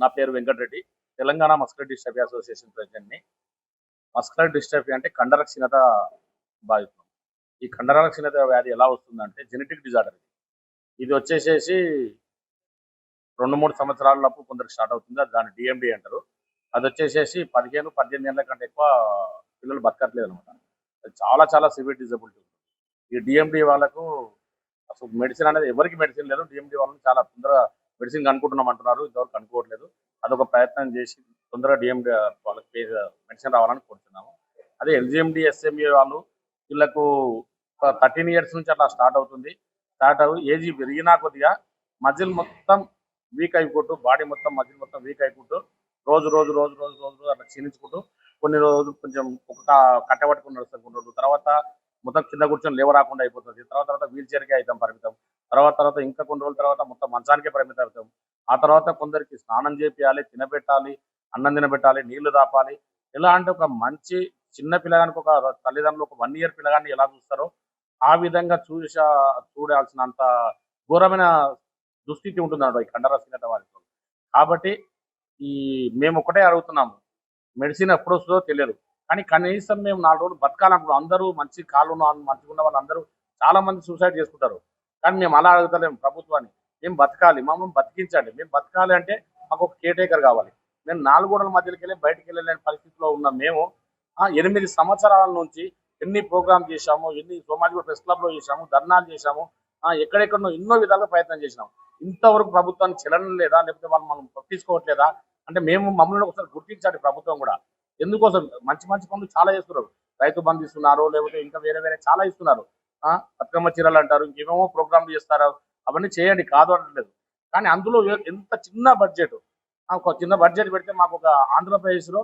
నా పేరు Venkata Reddy Telangana muscular dystrophy association ప్రెసిడెంట్ని. Muscular dystrophy అంటే కండర క్షీణత బాధితం ఈ కండరాల క్షీణత వ్యాధి ఎలా వస్తుందంటే జెనెటిక్ డిజార్డర్ ఇది. వచ్చేసేసి రెండు మూడు సంవత్సరాలప్పుడు కొందరికి స్టార్ట్ అవుతుంది. దాని దాన్ని డిఎండి అంటారు. అది వచ్చేసేసి పదిహేను పద్దెనిమిది ఏళ్ళ కంటే ఎక్కువ పిల్లలు బతకట్లేదు అనమాట. అది చాలా చాలా సివియర్ డిజబిలిటీ ఈ డిఎండి వాళ్ళకు అసలు మెడిసిన్ అనేది ఎవరికి మెడిసిన్ లేదు. డిఎండి వాళ్ళని చాలా తొందరగా మెడిసిన్ కనుక్కుంటున్నాం అంటున్నారు. ఇంతవరకు కనుక్కోవట్లేదు. అదొక ప్రయత్నం చేసి తొందరగా డిఎండి వాళ్ళకి మెడిసిన్ రావాలని కోరుతున్నాము అదే ఎల్జిఎండి ఎస్ఎంఏ వాళ్ళు వీళ్ళకు ఒక థర్టీన్ ఇయర్స్ నుంచి అట్లా స్టార్ట్ అవుతుంది. స్టార్ట్ అవు ఏజీ పెరిగినా కొద్దిగా మజిల్ మొత్తం వీక్ అయిపోతూ బాడీ మొత్తం మజిల్ మొత్తం వీక్ అయిపోతూ రోజు రోజు రోజు రోజు రోజు రోజు అట్లా క్షీణించుకుంటూ కొన్ని రోజులు కొంచెం ఒక కట్టబట్టుకుని నడుస్తూ తర్వాత మొత్తం కింద కూర్చొని లేవ రాకుండా అయిపోతుంది. తర్వాత తర్వాత వీల్ చైర్కే అవుతాం పరిమితం. తర్వాత తర్వాత ఇంకా కొన్ని రోజుల తర్వాత మొత్తం మంచానికే పరిమితం అవుతాం. ఆ తర్వాత కొందరికి స్నానం చేపియాలి తినబెట్టాలి అన్నం తినబెట్టాలి నీళ్ళు దాపాలి ఎలా అంటే ఒక మంచి చిన్న పిల్లగానికి ఒక తల్లిదండ్రులు ఒక వన్ ఇయర్ పిల్లగాన్ని ఎలా చూస్తారో ఆ విధంగా చూసా చూడాల్సినంత ఘోరమైన దుస్థితి ఉంటుంది ఈ కండరసీనత వారితో కాబట్టి ఈ మేము ఒకటే అడుగుతున్నాము. మెడిసిన్ ఎప్పుడు వస్తుందో తెలియదు. కానీ కనీసం మేము నాలుగు రోజులు బతకాలనుకుంటున్నాం అందరూ మంచి కాళ్ళు ఉన్న వాళ్ళు మంచిగా ఉన్న వాళ్ళందరూ చాలా మంది సూసైడ్ చేసుకుంటారు. కానీ మేము అలా అడుగుతలేము ప్రభుత్వాన్ని. మేము బతకాలి మమ్మల్ని బతికించండి. మేము బతకాలి అంటే మాకు ఒక కేటేకర్ కావాలి. మేము నాలుగోడల మధ్యలోకి వెళ్ళి బయటకు వెళ్ళలేని పరిస్థితిలో ఉన్న మేము ఎనిమిది సంవత్సరాల నుంచి ఎన్ని ప్రోగ్రామ్ చేశాము ఎన్ని సోమాజిగూడ ప్రెస్ క్లబ్లో చేశాము ధర్నాలు చేశాము ఎక్కడెక్కడో ఎన్నో విధాలుగా ప్రయత్నం చేసినాం. ఇంతవరకు ప్రభుత్వానికి చెల్లడం లేదా లేకపోతే వాళ్ళు మనం పట్టించుకోవట్లేదా? అంటే మేము మమ్మల్ని ఒకసారి గుర్తించాలి ప్రభుత్వం కూడా. ఎందుకోసం? మంచి మంచి పనులు చాలా చేస్తున్నారు. రైతు బంధు ఇస్తున్నారు లేకపోతే ఇంకా వేరే వేరే చాలా ఇస్తున్నారు. బతుకమ్మ చీరలు అంటారు ఇంకేమేమో ప్రోగ్రాంలు చేస్తారు అవన్నీ చేయండి కాదు అనట్లేదు. కానీ అందులో ఎంత చిన్న బడ్జెట్ ఒక చిన్న బడ్జెట్ పెడితే మాకు ఒక ఆంధ్రప్రదేశ్లో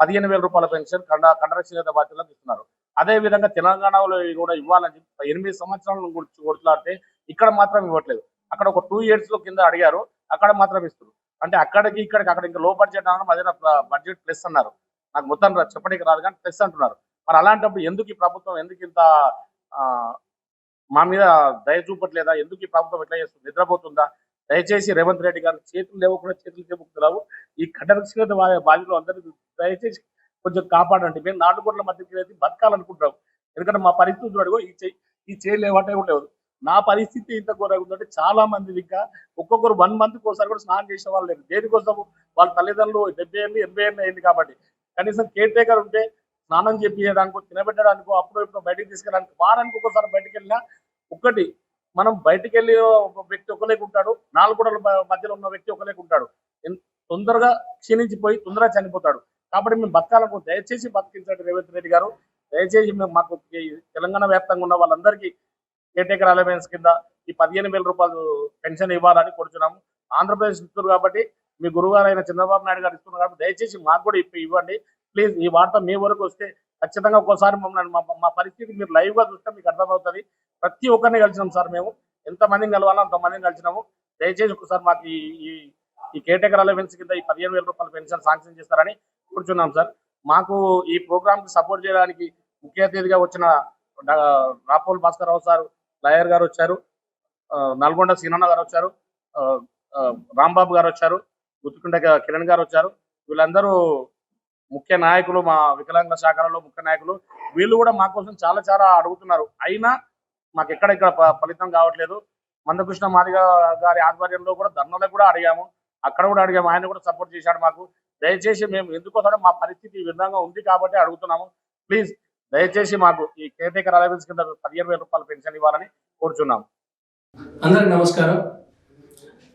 పదిహేను వేల రూపాయల పెన్షన్ కండ కండరక్షీణత బాధ్యతలకు ఇస్తున్నారు అదే విధంగా తెలంగాణలో కూడా ఇవ్వాలని చెప్పి ఎనిమిది సంవత్సరాల గురించి కొట్లాడితే ఇక్కడ మాత్రం ఇవ్వట్లేదు. అక్కడ ఒక టూ ఇయర్స్లో కింద అడిగారు అక్కడ మాత్రం ఇస్తారు అంటే అక్కడికి ఇక్కడికి అక్కడ ఇంకా లో బడ్జెట్ అన్నారు మధ్యన బడ్జెట్ ప్లస్ అన్నారు. నాకు మొత్తం రా- చెప్పడానికి రాదు కానీ ప్లస్ అంటున్నారు. మరి అలాంటప్పుడు ఎందుకు ఈ ప్రభుత్వం ఎందుకు ఇంత మా మీద దయ చూపట్లేదా? ఎందుకు ఈ ప్రభుత్వం ఎట్లా చేస్తుంది? నిద్రపోతుందా? దయచేసి రేవంత్ రెడ్డి గారు చేతులు లేవకుండా చేతులు చేపుకుతున్నావు ఈ కఠిన బాధ్యతలు అందరికీ దయచేసి కొంచెం కాపాడండి. మేము నాటుకోట్ల మధ్యకి వెళ్ళి బతకాలనుకుంటున్నాం. ఎందుకంటే మా పరిస్థితి అడుగు ఈ చేయి ఈ చేయి ఉండేవారు నా పరిస్థితి ఇంత ఘోరంగా ఉందంటే చాలా మంది ఇంకా ఒక్కొక్కరు వన్ మంత్ ఒకసారి కూడా స్నానం చేసే వాళ్ళు లేరు. దేనికోసం వాళ్ళ తల్లిదండ్రులు డెబ్బై ఏళ్ళు ఎనభై ఏళ్ళు అయింది కాబట్టి. కనీసం కేర్ టేకర్ ఉంటే స్నానం చేపించడానికో తినబెట్టడానికో అప్పుడు ఇప్పుడు బయటకు తీసుకెళ్ళడానికి వారానికి ఒకసారి బయటకు వెళ్ళినా ఒక్కటి మనం బయటికి వెళ్ళి ఒక వ్యక్తి ఒకలేక ఉంటాడు నాలుగు గోడల మధ్యలో ఉన్న వ్యక్తి ఒకలేక ఉంటాడు తొందరగా క్షీణించిపోయి తొందరగా చనిపోతాడు. కాబట్టి మేము బతకాలకు దయచేసి బతికించండి రేవంత్ రెడ్డి గారు. దయచేసి మేము మాకు తెలంగాణ వ్యాప్తంగా ఉన్న వాళ్ళందరికీ కేటేకర్ అలవెన్స్ కింద ఈ పదిహేను వేల రూపాయలు పెన్షన్ ఇవ్వాలని కోరుచున్నాము. ఆంధ్రప్రదేశ్ ఇస్తున్నారు కాబట్టి మీ గురుగారు అయిన చంద్రబాబు నాయుడు గారు ఇస్తున్నారు కాబట్టి దయచేసి మాకు కూడా ఇవ్వండి. ప్లీజ్ ఈ వార్త మీ వరకు వస్తే ఖచ్చితంగా ఒక్కోసారి మమ్మల్ని మా- మా పరిస్థితి మీరు లైవ్గా చూస్తే మీకు అర్థమవుతుంది. ప్రతి ఒక్కరిని కలిసినాం సార్ మేము. ఎంత మందిని కలవాలో అంత మందిని కలిసినాము. దయచేసి ఒకసారి మాకు ఈ ఈ- ఈ అలవెన్స్ కింద ఈ పదిహేను వేల రూపాయల పెన్షన్ శాంక్షన్ చేస్తారని కూర్చున్నాం సార్. మాకు ఈ ప్రోగ్రామ్కి సపోర్ట్ చేయడానికి ముఖ్య అతిథిగా వచ్చిన రాపోల్ భాస్కర్ రావు సార్ లాయర్ గారు వచ్చారు. నల్గొండ సీనన్న గారు వచ్చారు. రాంబాబు గారు వచ్చారు. గుర్తుకుంట కిరణ్ గారు వచ్చారు. వీళ్ళందరూ ముఖ్య నాయకులు మా వికలాంగుల శాఖలలో ముఖ్య నాయకులు. వీళ్ళు కూడా మా కోసం చాలా చాలా అడుగుతున్నారు. అయినా మాకు ఎక్కడెక్కడ ఫలితం కావట్లేదు. మందకృష్ణ మాదిగ గారి ఆధ్వర్యంలో కూడా ధర్నాలకు కూడా అడిగాము. అక్కడ కూడా అడిగాము. ఆయన కూడా సపోర్ట్ చేశాడు మాకు. దయచేసి మేము ఎందుకోసం మా పరిస్థితి ఈ విధంగా ఉంది కాబట్టి అడుగుతున్నాము. ప్లీజ్ దయచేసి మాకు ఈ కేటేకర్ అలవెన్స్ కింద పదిహేను వేల రూపాయలు పెన్షన్ ఇవ్వాలని కోరుచున్నాము. అందరికి నమస్కారం.